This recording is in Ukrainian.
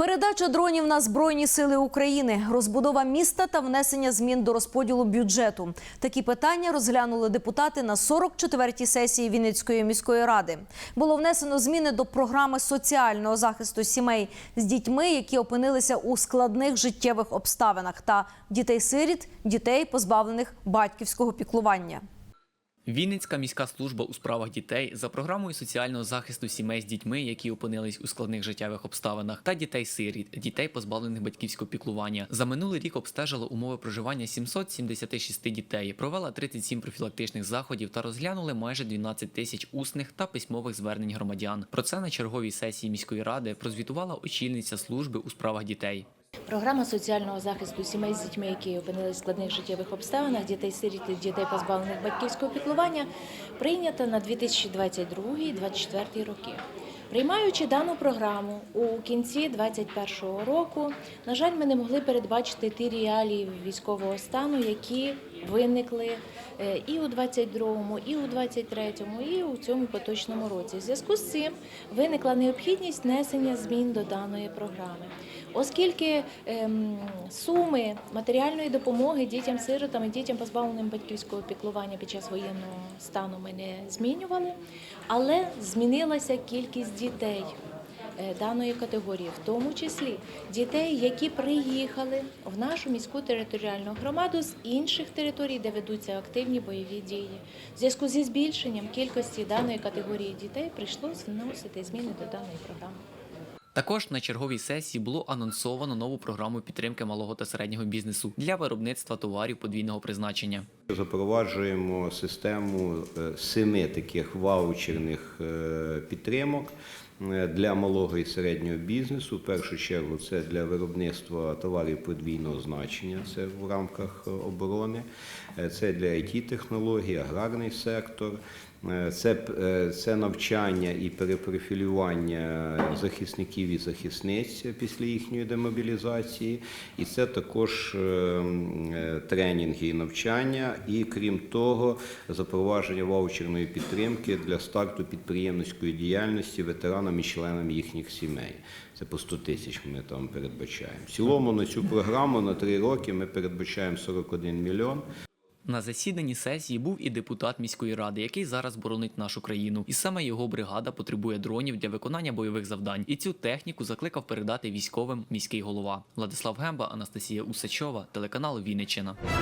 Передача дронів на збройні сили України, розбудова міста та внесення змін до розподілу бюджету. Такі питання розглянули депутати на 44-й сесії Вінницької міської ради. Було внесено зміни до програми соціального захисту сімей з дітьми, які опинилися у складних життєвих обставинах, та дітей-сиріт, дітей, позбавлених батьківського піклування. Вінницька міська служба у справах дітей за програмою соціального захисту сімей з дітьми, які опинились у складних життєвих обставинах, та дітей-сиріт, дітей, позбавлених батьківського піклування. За минулий рік обстежила умови проживання 776 дітей, провела 37 профілактичних заходів та розглянули майже 12 тисяч усних та письмових звернень громадян. Про це на черговій сесії міської ради прозвітувала очільниця служби у справах дітей. Програма соціального захисту сімей з дітьми, які опинились в складних життєвих обставинах, дітей сиріт і дітей позбавлених батьківського піклування, прийнята на 2022-2024 роки. Приймаючи дану програму у кінці 2021 року, на жаль, ми не могли передбачити ті реалії військового стану, які виникли е, і у 22-му, і у 23-му, і у цьому поточному році. В зв'язку з цим виникла необхідність внесення змін до даної програми. Оскільки ем, суми матеріальної допомоги дітям-сиротам і дітям позбавленим батьківського піклування під час воєнного стану ми не змінювали, але змінилася кількість дітей е, даної категорії, в тому числі дітей, які приїхали в нашу міську територіальну громаду з інших територій, де ведуться активні бойові дії. В зв'язку зі збільшенням кількості даної категорії дітей прийшлося вносити зміни до даної програми. Також на черговій сесії було анонсовано нову програму підтримки малого та середнього бізнесу для виробництва товарів подвійного призначення. Запроваджуємо систему е, семи таких ваучерних е, підтримок е, для малого і середнього бізнесу. В першу чергу це для виробництва товарів подвійного значення, це в рамках оборони, це для it технологій аграрний сектор. Це, це навчання і перепрофілювання захисників і захисниць після їхньої демобілізації, і це також е, е, тренінги і навчання, і крім того, запровадження ваучерної підтримки для старту підприємницької діяльності ветеранам і членам їхніх сімей. Це по 100 тисяч ми там передбачаємо. В цілому на цю програму на три роки ми передбачаємо 41 мільйон. На засіданні сесії був і депутат міської ради, який зараз боронить нашу країну. І саме його бригада потребує дронів для виконання бойових завдань. І цю техніку закликав передати військовим міський голова Владислав Гемба, Анастасія Усачова, телеканал Вінниччина.